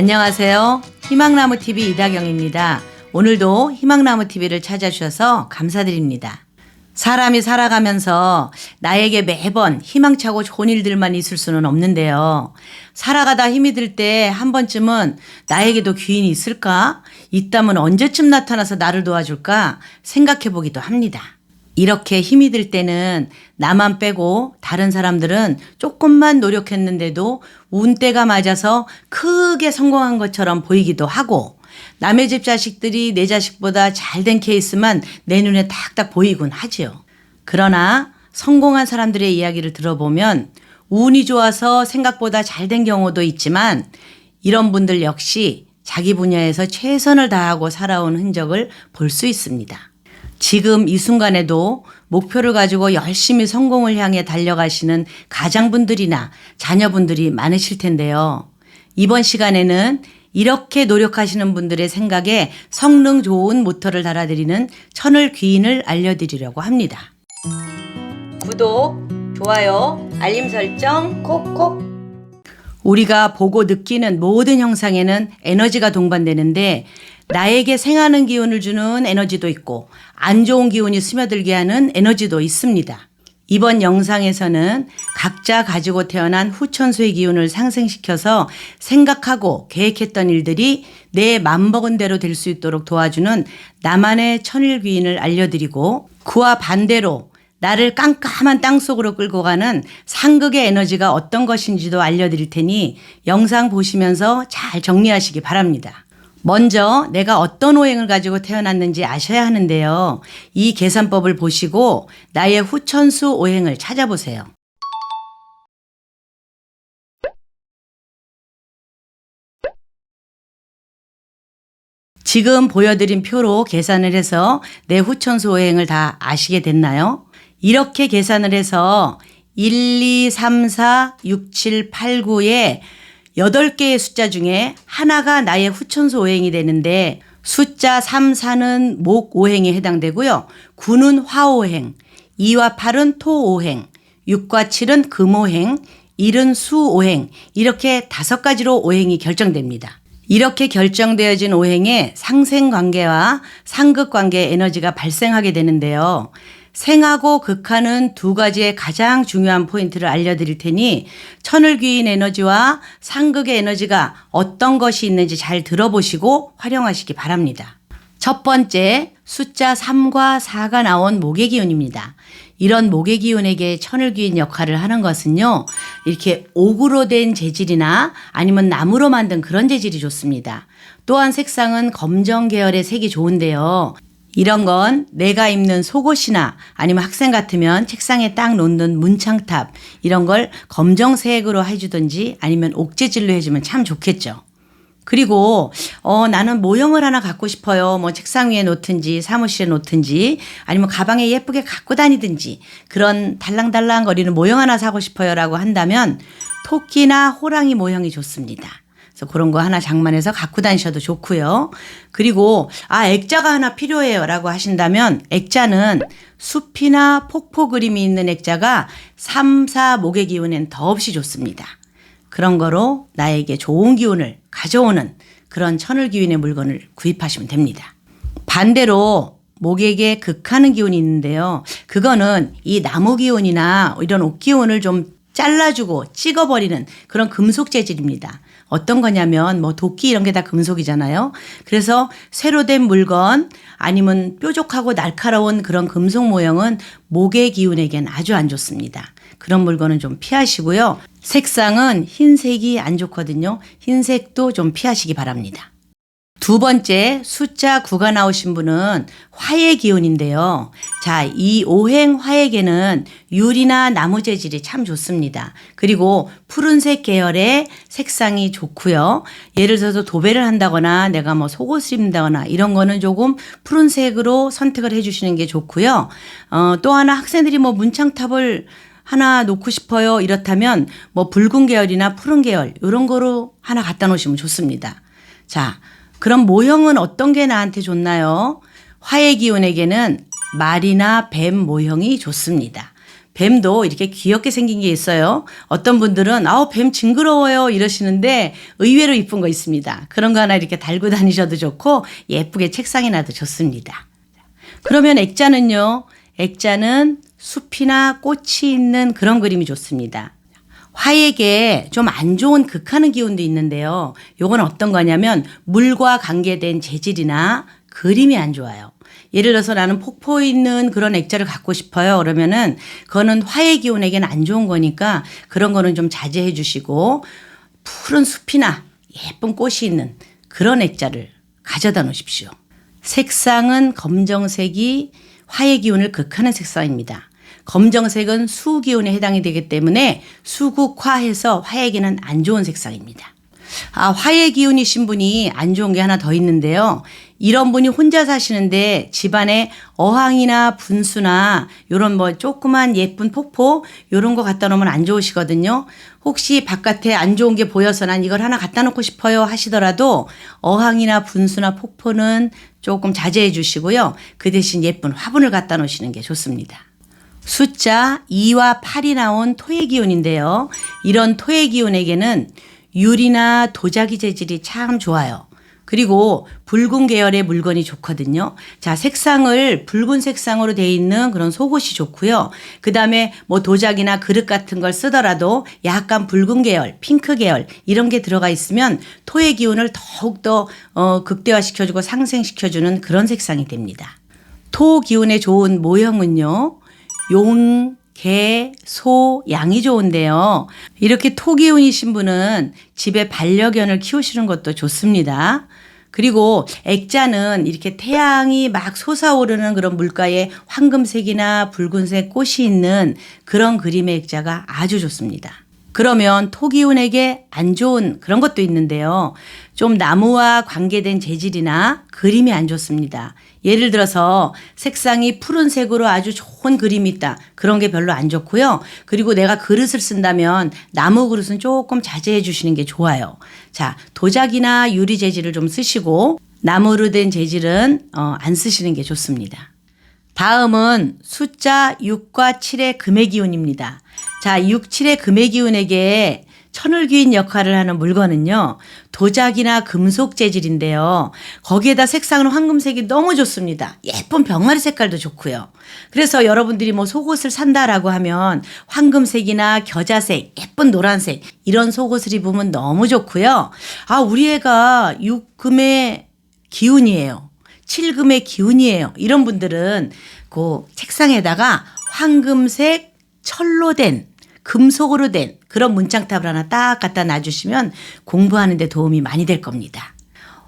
안녕하세요. 희망나무 TV 이다경입니다. 오늘도 희망나무 TV를 찾아주셔서 감사드립니다. 사람이 살아가면서 나에게 매번 희망차고 좋은 일들만 있을 수는 없는데요. 살아가다 힘이 들 때 한 번쯤은 나에게도 귀인이 있을까? 있다면 언제쯤 나타나서 나를 도와줄까? 생각해 보기도 합니다. 이렇게 힘이 들 때는 나만 빼고 다른 사람들은 조금만 노력했는데도 운때가 맞아서 크게 성공한 것처럼 보이기도 하고 남의 집 자식들이 내 자식보다 잘 된 케이스만 내 눈에 탁탁 보이곤 하지요. 그러나 성공한 사람들의 이야기를 들어보면 운이 좋아서 생각보다 잘 된 경우도 있지만 이런 분들 역시 자기 분야에서 최선을 다하고 살아온 흔적을 볼 수 있습니다. 지금 이 순간에도 목표를 가지고 열심히 성공을 향해 달려가시는 가장분들이나 자녀분들이 많으실 텐데요. 이번 시간에는 이렇게 노력하시는 분들의 생각에 성능 좋은 모터를 달아드리는 천을 귀인을 알려드리려고 합니다. 구독, 좋아요, 알림 설정 콕콕. 우리가 보고 느끼는 모든 형상에는 에너지가 동반되는데 나에게 생하는 기운을 주는 에너지도 있고 안 좋은 기운이 스며들게 하는 에너지도 있습니다. 이번 영상에서는 각자 가지고 태어난 후천수의 기운을 상승시켜서 생각하고 계획했던 일들이 내 맘먹은 대로 될 수 있도록 도와주는 나만의 천일귀인을 알려드리고 그와 반대로 나를 깜깜한 땅 속으로 끌고 가는 상극의 에너지가 어떤 것인지도 알려드릴 테니 영상 보시면서 잘 정리하시기 바랍니다. 먼저 내가 어떤 오행을 가지고 태어났는지 아셔야 하는데요. 이 계산법을 보시고 나의 후천수 오행을 찾아보세요. 지금 보여드린 표로 계산을 해서 내 후천수 오행을 다 아시게 됐나요? 이렇게 계산을 해서 1, 2, 3, 4, 6, 7, 8, 9에 8개의 숫자 중에 하나가 나의 후천수 오행이 되는데 숫자 3, 4는 목 오행에 해당되고요. 9는 화 오행, 2와 8은 토 오행, 6과 7은 금 오행, 1은 수 오행 이렇게 다섯 가지로 오행이 결정됩니다. 이렇게 결정되어진 오행에 상생 관계와 상극 관계 에너지가 발생하게 되는데요. 생하고 극하는 두 가지의 가장 중요한 포인트를 알려드릴 테니 천을귀인 에너지와 상극의 에너지가 어떤 것이 있는지 잘 들어보시고 활용하시기 바랍니다. 첫 번째 숫자 3과 4가 나온 목의 기운입니다. 이런 목의 기운에게 천을 귀인 역할을 하는 것은요. 이렇게 옥으로 된 재질이나 아니면 나무로 만든 그런 재질이 좋습니다. 또한 색상은 검정 계열의 색이 좋은데요. 이런 건 내가 입는 속옷이나 아니면 학생 같으면 책상에 딱 놓는 문창탑 이런 걸 검정색으로 해주든지 아니면 옥재질로 해주면 참 좋겠죠. 그리고 어 나는 모형을 하나 갖고 싶어요. 뭐 책상 위에 놓든지 사무실에 놓든지 아니면 가방에 예쁘게 갖고 다니든지 그런 달랑달랑 거리는 모형 하나 사고 싶어요라고 한다면 토끼나 호랑이 모형이 좋습니다. 그래서 그런 거 하나 장만해서 갖고 다니셔도 좋고요. 그리고 아 액자가 하나 필요해요라고 하신다면 액자는 숲이나 폭포 그림이 있는 액자가 3, 4 목의 기운엔 더없이 좋습니다. 그런 거로 나에게 좋은 기운을 가져오는 그런 천을 기운의 물건을 구입하시면 됩니다. 반대로 목에게 극하는 기운이 있는데요. 그거는 이 나무 기운이나 이런 옥 기운을 좀 잘라주고 찍어버리는 그런 금속 재질입니다. 어떤 거냐면 뭐 도끼 이런 게 다 금속이잖아요. 그래서 새로 된 물건 아니면 뾰족하고 날카로운 그런 금속 모형은 목의 기운에겐 아주 안 좋습니다. 그런 물건은 좀 피하시고요. 색상은 흰색이 안 좋거든요. 흰색도 좀 피하시기 바랍니다. 두 번째 숫자 9가 나오신 분은 화의 기운인데요. 자, 이 오행 화에게는 유리나 나무 재질이 참 좋습니다. 그리고 푸른색 계열의 색상이 좋고요. 예를 들어서 도배를 한다거나 내가 뭐 속옷을 입는다거나 이런 거는 조금 푸른색으로 선택을 해 주시는 게 좋고요. 어, 또 하나 학생들이 뭐 문창탑을 하나 놓고 싶어요. 이렇다면 뭐 붉은 계열이나 푸른 계열 이런 거로 하나 갖다 놓으시면 좋습니다. 자, 그럼 모형은 어떤 게 나한테 좋나요? 화의 기운에게는 말이나 뱀 모형이 좋습니다. 뱀도 이렇게 귀엽게 생긴 게 있어요. 어떤 분들은 아우 뱀 징그러워요 이러시는데 의외로 이쁜 거 있습니다. 그런 거 하나 이렇게 달고 다니셔도 좋고 예쁘게 책상에 놔도 좋습니다. 그러면 액자는요. 액자는 숲이나 꽃이 있는 그런 그림이 좋습니다. 화에게 좀 안 좋은 극하는 기운도 있는데요. 요건 어떤 거냐면 물과 관계된 재질이나 그림이 안 좋아요. 예를 들어서 나는 폭포 있는 그런 액자를 갖고 싶어요. 그러면은 그거는 화의 기운에게는 안 좋은 거니까 그런 거는 좀 자제해 주시고 푸른 숲이나 예쁜 꽃이 있는 그런 액자를 가져다 놓으십시오. 색상은 검정색이 화의 기운을 극하는 색상입니다. 검정색은 수 기운에 해당이 되기 때문에 수국화해서 화에게는 안 좋은 색상입니다. 아, 화의 기운이신 분이 안 좋은 게 하나 더 있는데요. 이런 분이 혼자 사시는데 집안에 어항이나 분수나 요런 뭐 조그만 예쁜 폭포 요런 거 갖다 놓으면 안 좋으시거든요. 혹시 바깥에 안 좋은 게 보여서 난 이걸 하나 갖다 놓고 싶어요 하시더라도 어항이나 분수나 폭포는 조금 자제해 주시고요. 그 대신 예쁜 화분을 갖다 놓으시는 게 좋습니다. 숫자 2와 8이 나온 토의 기운인데요. 이런 토의 기운에게는 유리나 도자기 재질이 참 좋아요. 그리고 붉은 계열의 물건이 좋거든요. 자, 색상을 붉은 색상으로 돼 있는 그런 속옷이 좋고요. 그 다음에 뭐 도자기나 그릇 같은 걸 쓰더라도 약간 붉은 계열, 핑크 계열 이런 게 들어가 있으면 토의 기운을 더욱 더 어, 극대화시켜 주고 상생시켜 주는 그런 색상이 됩니다. 토 기운에 좋은 모형은요. 용, 개, 소, 양이 좋은데요. 이렇게 토기운이신 분은 집에 반려견을 키우시는 것도 좋습니다. 그리고 액자는 이렇게 태양이 막 솟아오르는 그런 물가에 황금색이나 붉은색 꽃이 있는 그런 그림의 액자가 아주 좋습니다. 그러면 토기운에게 안 좋은 그런 것도 있는데요. 좀 나무와 관계된 재질이나 그림이 안 좋습니다. 예를 들어서 색상이 푸른색으로 아주 좋은 그림이 있다. 그런 게 별로 안 좋고요. 그리고 내가 그릇을 쓴다면 나무 그릇은 조금 자제해 주시는 게 좋아요. 자, 도자기나 유리 재질을 좀 쓰시고 나무로 된 재질은 어, 안 쓰시는 게 좋습니다. 다음은 숫자 6과 7의 금의 기운입니다. 자, 6, 7의 금의 기운에게 천을 귀인 역할을 하는 물건은요, 도자기나 금속 재질인데요. 거기에다 색상은 황금색이 너무 좋습니다. 예쁜 병아리 색깔도 좋고요. 그래서 여러분들이 뭐 속옷을 산다라고 하면 황금색이나 겨자색, 예쁜 노란색, 이런 속옷을 입으면 너무 좋고요. 아, 우리 애가 육금의 기운이에요. 칠금의 기운이에요. 이런 분들은 그 책상에다가 황금색 철로 된 금속으로 된 그런 문장탑을 하나 딱 갖다 놔주시면 공부하는 데 도움이 많이 될 겁니다.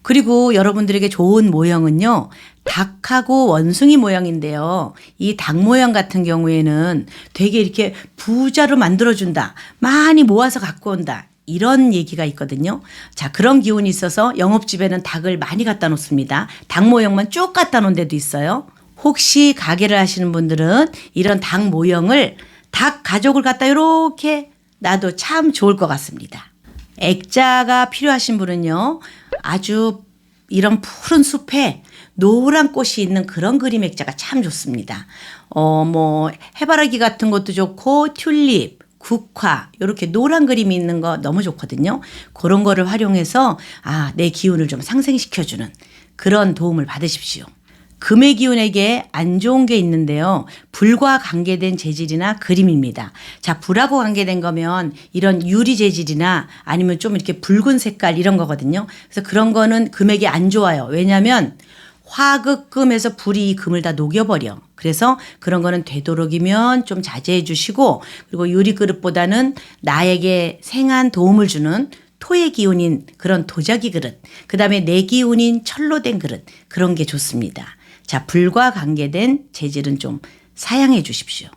그리고 여러분들에게 좋은 모형은요, 닭하고 원숭이 모형인데요. 이 닭 모형 같은 경우에는 되게 이렇게 부자로 만들어준다. 많이 모아서 갖고 온다. 이런 얘기가 있거든요. 자, 그런 기운이 있어서 영업집에는 닭을 많이 갖다 놓습니다. 닭 모형만 쭉 갖다 놓은 데도 있어요. 혹시 가게를 하시는 분들은 이런 닭 모형을 닭 가족을 갖다 이렇게 놔도 참 좋을 것 같습니다. 액자가 필요하신 분은요, 아주 이런 푸른 숲에 노란 꽃이 있는 그런 그림 액자가 참 좋습니다. 어, 뭐, 해바라기 같은 것도 좋고, 튤립, 국화, 이렇게 노란 그림이 있는 거 너무 좋거든요. 그런 거를 활용해서, 아, 내 기운을 좀 상생시켜주는 그런 도움을 받으십시오. 금의 기운에게 안 좋은 게 있는데요. 불과 관계된 재질이나 그림입니다. 자, 불하고 관계된 거면 이런 유리 재질이나 아니면 좀 이렇게 붉은 색깔 이런 거거든요. 그래서 그런 거는 금액이 안 좋아요. 왜냐하면 화극금에서 불이 이 금을 다 녹여버려. 그래서 그런 거는 되도록이면 좀 자제해 주시고 그리고 유리 그릇보다는 나에게 생한 도움을 주는 토의 기운인 그런 도자기 그릇, 그 다음에 내 기운인 철로 된 그릇, 그런 게 좋습니다. 자, 불과 관계된 재질은 좀 사양해 주십시오.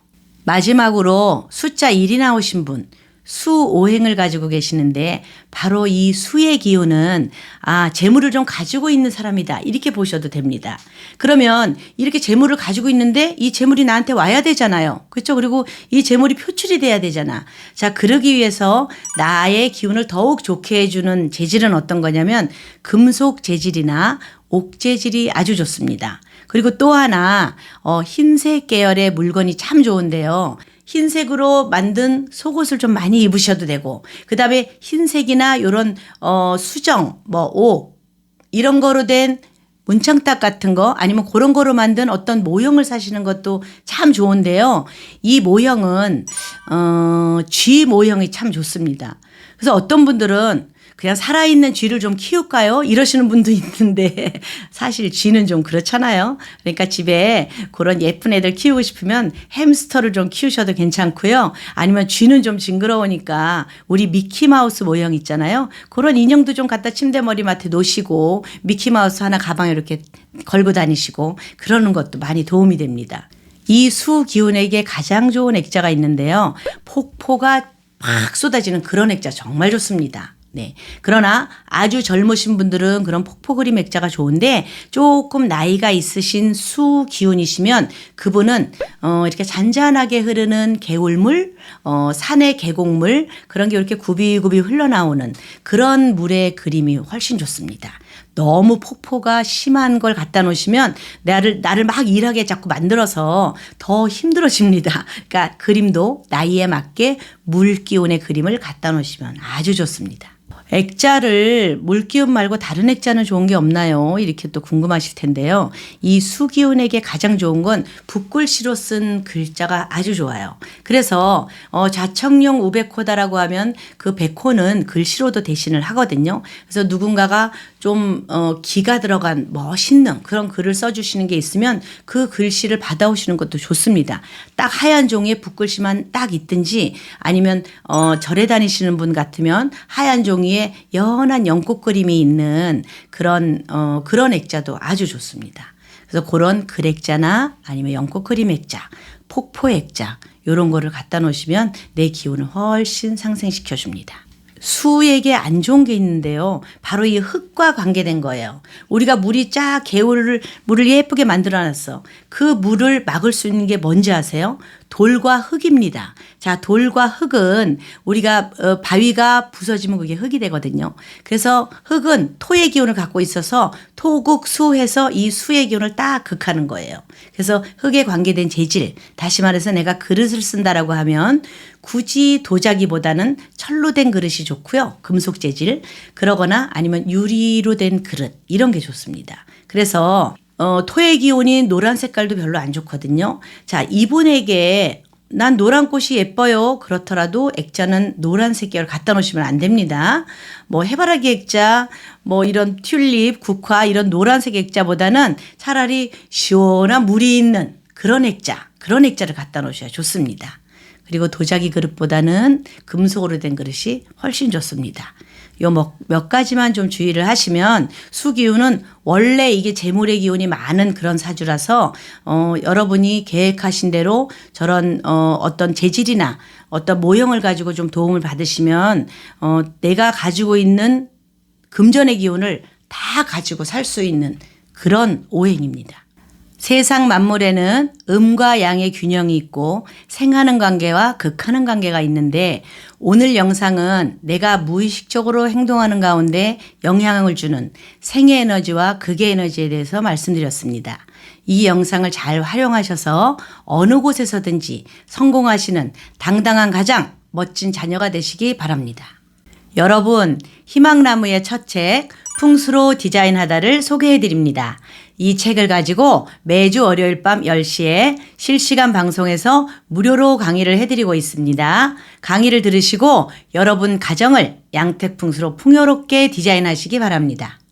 마지막으로 숫자 1이 나오신 분, 수오행을 가지고 계시는데 바로 이 수의 기운은 아, 재물을 좀 가지고 있는 사람이다. 이렇게 보셔도 됩니다. 그러면 이렇게 재물을 가지고 있는데 이 재물이 나한테 와야 되잖아요. 그렇죠? 그리고 이 재물이 표출이 돼야 되잖아. 자, 그러기 위해서 나의 기운을 더욱 좋게 해 주는 재질은 어떤 거냐면 금속 재질이나 옥 재질이 아주 좋습니다. 그리고 또 하나 어, 흰색 계열의 물건이 참 좋은데요. 흰색으로 만든 속옷을 좀 많이 입으셔도 되고 그다음에 흰색이나 요런 어 수정 뭐 옷 이런 거로 된 문창탁 같은 거 아니면 그런 거로 만든 어떤 모형을 사시는 것도 참 좋은데요. 이 모형은 어, 쥐 모형이 참 좋습니다. 그래서 어떤 분들은 그냥 살아있는 쥐를 좀 키울까요? 이러시는 분도 있는데 사실 쥐는 좀 그렇잖아요. 그러니까 집에 그런 예쁜 애들 키우고 싶으면 햄스터를 좀 키우셔도 괜찮고요. 아니면 쥐는 좀 징그러우니까 우리 미키마우스 모형 있잖아요. 그런 인형도 좀 갖다 침대 머리맡에 놓으시고 미키마우스 하나 가방에 이렇게 걸고 다니시고 그러는 것도 많이 도움이 됩니다. 이 수 기운에게 가장 좋은 액자가 있는데요. 폭포가 막 쏟아지는 그런 액자 정말 좋습니다. 네. 그러나 아주 젊으신 분들은 그런 폭포 그림 액자가 좋은데 조금 나이가 있으신 수 기운이시면 그분은 어 이렇게 잔잔하게 흐르는 개울물, 어 산의 계곡물 그런 게 이렇게 굽이굽이 흘러나오는 그런 물의 그림이 훨씬 좋습니다. 너무 폭포가 심한 걸 갖다 놓으시면 나를 나를 막 일하게 자꾸 만들어서 더 힘들어집니다. 그러니까 그림도 나이에 맞게 물 기운의 그림을 갖다 놓으시면 아주 좋습니다. 액자를 물기운 말고 다른 액자는 좋은 게 없나요? 이렇게 또 궁금하실 텐데요. 이 수기운에게 가장 좋은 건 붓글씨로 쓴 글자가 아주 좋아요. 그래서 어, 좌청룡 우백호다라고 하면 그 백호는 글씨로도 대신을 하거든요. 그래서 누군가가 좀 어, 기가 들어간 멋있는 그런 글을 써주시는 게 있으면 그 글씨를 받아오시는 것도 좋습니다. 딱 하얀 종이에 붓글씨만 딱 있든지 아니면 어, 절에 다니시는 분 같으면 하얀 종이에 연한 연꽃 그림이 있는 그런 어, 그런 액자도 아주 좋습니다. 그래서 그런 글 액자나 아니면 연꽃 그림 액자, 폭포 액자 요런 거를 갖다 놓으시면 내 기운을 훨씬 상승시켜 줍니다. 수에게 안 좋은 게 있는데요. 바로 이 흙과 관계된 거예요. 우리가 물이 쫙 개울을 물을 예쁘게 만들어 놨어. 그 물을 막을 수 있는 게 뭔지 아세요? 돌과 흙입니다. 자, 돌과 흙은 우리가 어, 바위가 부서지면 그게 흙이 되거든요. 그래서 흙은 토의 기운을 갖고 있어서 토국 수해서 이 수의 기운을 딱 극하는 거예요. 그래서 흙에 관계된 재질, 다시 말해서 내가 그릇을 쓴다라고 하면 굳이 도자기보다는 철로 된 그릇이 좋고요. 금속 재질. 그러거나 아니면 유리로 된 그릇. 이런 게 좋습니다. 그래서 어, 토의 기운이 노란 색깔도 별로 안 좋거든요. 자, 이분에게 난 노란 꽃이 예뻐요. 그렇더라도 액자는 노란색 계열 갖다 놓으시면 안 됩니다. 뭐 해바라기 액자, 뭐 이런 튤립, 국화 이런 노란색 액자보다는 차라리 시원한 물이 있는 그런 액자, 그런 액자를 갖다 놓으셔야 좋습니다. 그리고 도자기 그릇보다는 금속으로 된 그릇이 훨씬 좋습니다. 요몇 가지만 좀 주의를 하시면 수기운은 원래 이게 재물의 기운이 많은 그런 사주라서 어 여러분이 계획하신 대로 저런 어 어떤 재질이나 어떤 모형을 가지고 좀 도움을 받으시면 어 내가 가지고 있는 금전의 기운을 다 가지고 살 수 있는 그런 오행입니다. 세상 만물에는 음과 양의 균형이 있고 생하는 관계와 극하는 관계가 있는데 오늘 영상은 내가 무의식적으로 행동하는 가운데 영향을 주는 생의 에너지와 극의 에너지에 대해서 말씀드렸습니다. 이 영상을 잘 활용하셔서 어느 곳에서든지 성공하시는 당당한 가장 멋진 자녀가 되시기 바랍니다. 여러분, 희망나무의 첫 책, 풍수로 디자인하다를 소개해 드립니다. 이 책을 가지고 매주 월요일 밤 10시에 실시간 방송에서 무료로 강의를 해드리고 있습니다. 강의를 들으시고 여러분 가정을 양택풍수로 풍요롭게 디자인하시기 바랍니다.